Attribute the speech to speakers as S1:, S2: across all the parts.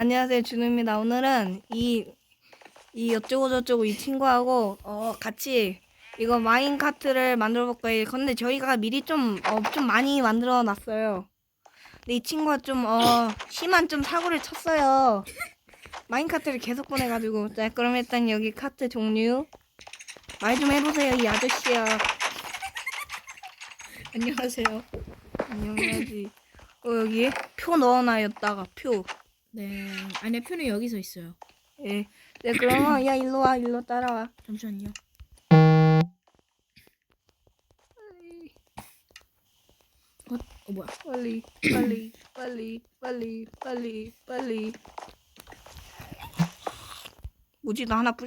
S1: 안녕하세요, 준우입니다. 오늘은 이, 이 어쩌고 저쩌고 이 친구하고, 어, 같이 이거 마인카트를 만들어 볼 거예요. 근데 저희가 미리 좀, 어, 좀 많이 만들어 놨어요. 근데 이 친구가 좀, 어, 심한 좀 사고를 쳤어요. 마인카트를 계속 보내가지고. 자, 그럼 일단 여기 카트 종류. 말 좀 해보세요, 이 아저씨야.
S2: 안녕하세요.
S1: 안녕하지. 어, 여기 표 넣어놔였다가, 표.
S2: 네, 아니 표는 여기서 있어요.
S1: 예. 네, 그러면, 야, 일로 와, 일로 따라와.
S2: 잠시만요. 어, 어 뭐야?
S1: 빨리 빨리 빨리 빨리 빨리 빨리 뭐지 나 하나 뿌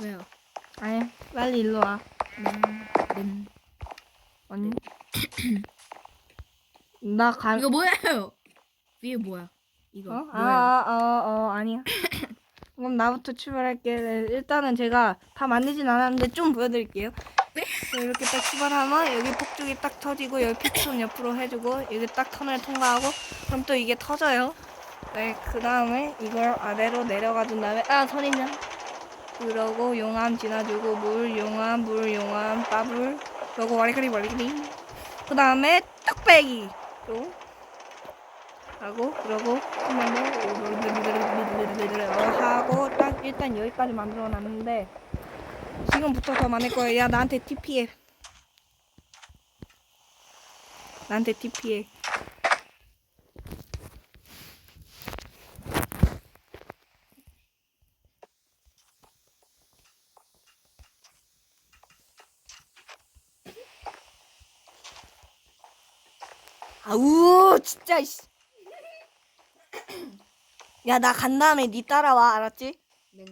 S2: 왜요?
S1: 아니 빨리 일로 와
S2: 음,
S1: 아니 나 가...
S2: 이거 뭐예요? 위에 뭐야? 이거
S1: 어?
S2: 뭐예요?
S1: 아, 어, 어, 아니야. 그럼 나부터 출발할게. 네, 일단은 제가 다 만들진 않았는데 좀 보여드릴게요. 네, 이렇게 딱 출발하면 여기 폭죽이 딱 터지고 여기 피톤 옆으로 해주고 여기 딱 터널 통과하고 그럼 또 이게 터져요. 네, 그 다음에 이걸 아래로 내려가 준 다음에 아 선인장 그러고 용암 지나주고 물 용암 물 용암 빠불 그러고 와리가리 와리가리 그 다음에 뚝배기 또 하고 그러고 한번 더 하고 딱 일단 여기까지 만들어 놨는데 지금부터 더 많을 거야. 야 나한테 TP해. 나한테 TP해. 아우 진짜 씨. 야 나 간 다음에 니 따라와 알았지?
S2: 네.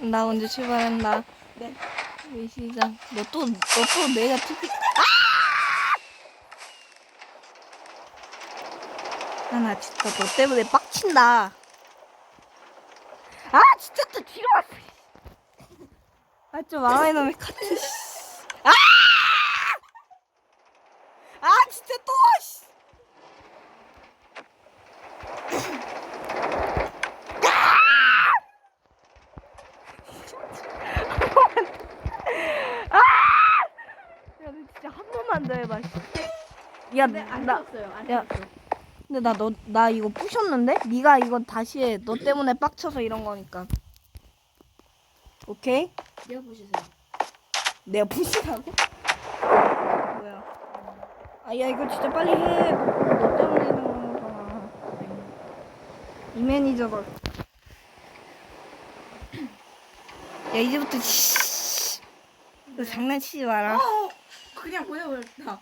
S1: 나 먼저 출발한다. 네. 우리 시작. 너또너 또 내가 TP. 아! 아, 나 진짜 너 때문에 빡친다. 아 진짜 또 뒤로 왔어. 아좀 망할 놈의 카트. 씨. 아! 아 진짜 또 와, 씨. 야, 너 진짜 한 번만 더 해봐. 씨. 야,
S2: 안
S1: 나.
S2: 안
S1: 야.
S2: 떴어.
S1: 근데 나 너, 나 이거 부셨는데? 네가 이거 다시 해. 너 때문에 빡쳐서 이런 거니까. 오케이?
S2: 내가 보시세요.
S1: 내가 부시라고? 뭐야? 아, 야, 이거 진짜 빨리 해. 너 때문에 이런 거잖아. 이 매니저가. 야, 이제부터, 씨. 너 장난치지 마라.
S2: 어, 그냥 보내버렸다.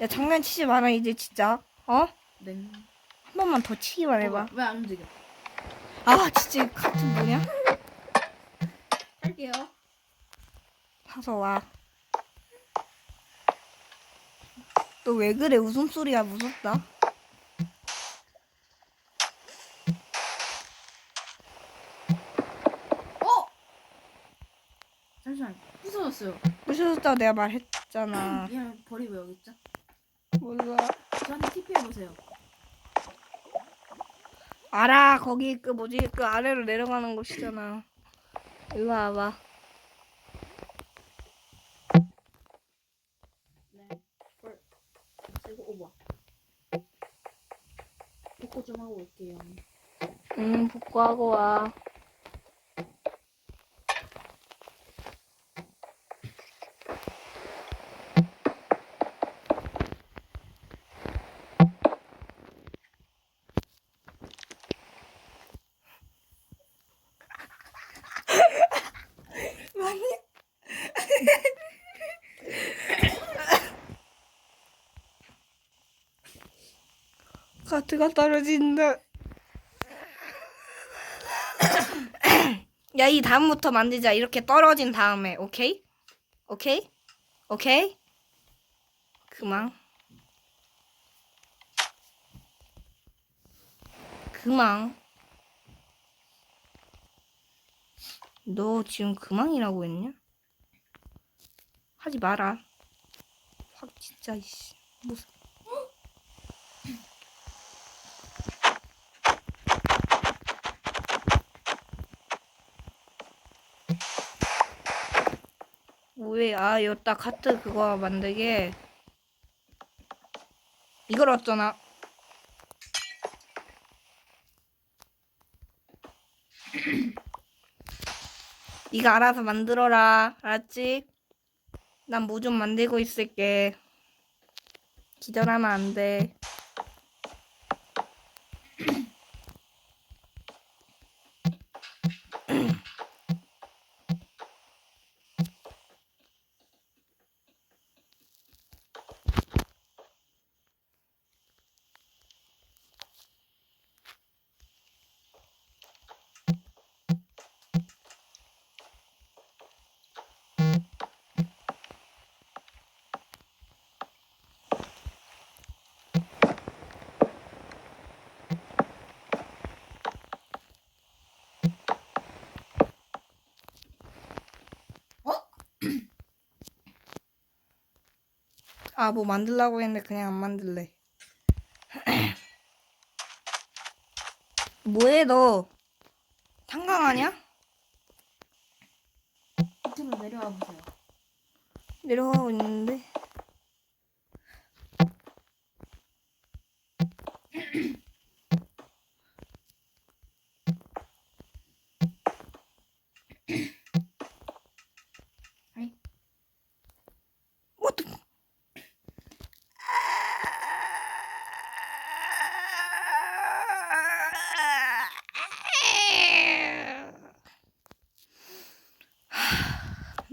S1: 야, 장난치지 마라, 이제 진짜. 어?
S2: 네.
S1: 한 번만 더 치기만 해봐.
S2: 왜 안 움직여?
S1: 아, 진짜 같은 뭐냐?
S2: 할게요.
S1: 사서 와. 너 왜 그래? 웃음소리가 무섭다.
S2: 어? 잠시만. 부서졌어요.
S1: 부셔졌다고 내가 말했잖아.
S2: 그냥 버리고 여기 있죠?
S1: 몰라.
S2: 저한테 TP 해보세요.
S1: 알아. 거기 그 뭐지? 그 아래로 내려가는 곳이잖아. 일로 와봐.
S2: 네. 오버. 복구 좀 하고 올게요.
S1: 응, 복구하고 와. 카트가 떨어진다. 야, 이 다음부터 만들자. 이렇게 떨어진 다음에, 오케이? 오케이? 오케이? 그만. 그만. 너 지금 그만이라고 했냐? 하지 마라. 확 진짜 이씨. 무슨 왜, 아, 여기다 카트 그거 만들게. 이걸 어쩌나? 네가 알아서 만들어라. 알았지? 난 뭐 좀 만들고 있을게. 기절하면 안 돼. 아, 뭐 만들라고 했는데 그냥 안 만들래. 뭐해, 너? 탄강하냐?
S2: 밑으로 내려와 보세요.
S1: 내려가고 있는데.
S2: 아이.
S1: What the...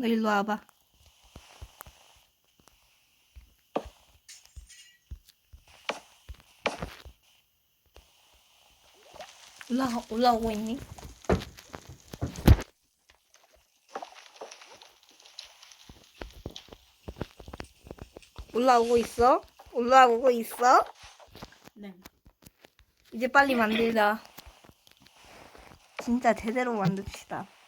S1: 너 일로 와봐. 올라 올라오고 있니? 올라오고 있어? 올라오고 있어?
S2: 네.
S1: 이제 빨리 만들자. 진짜 제대로 만듭시다.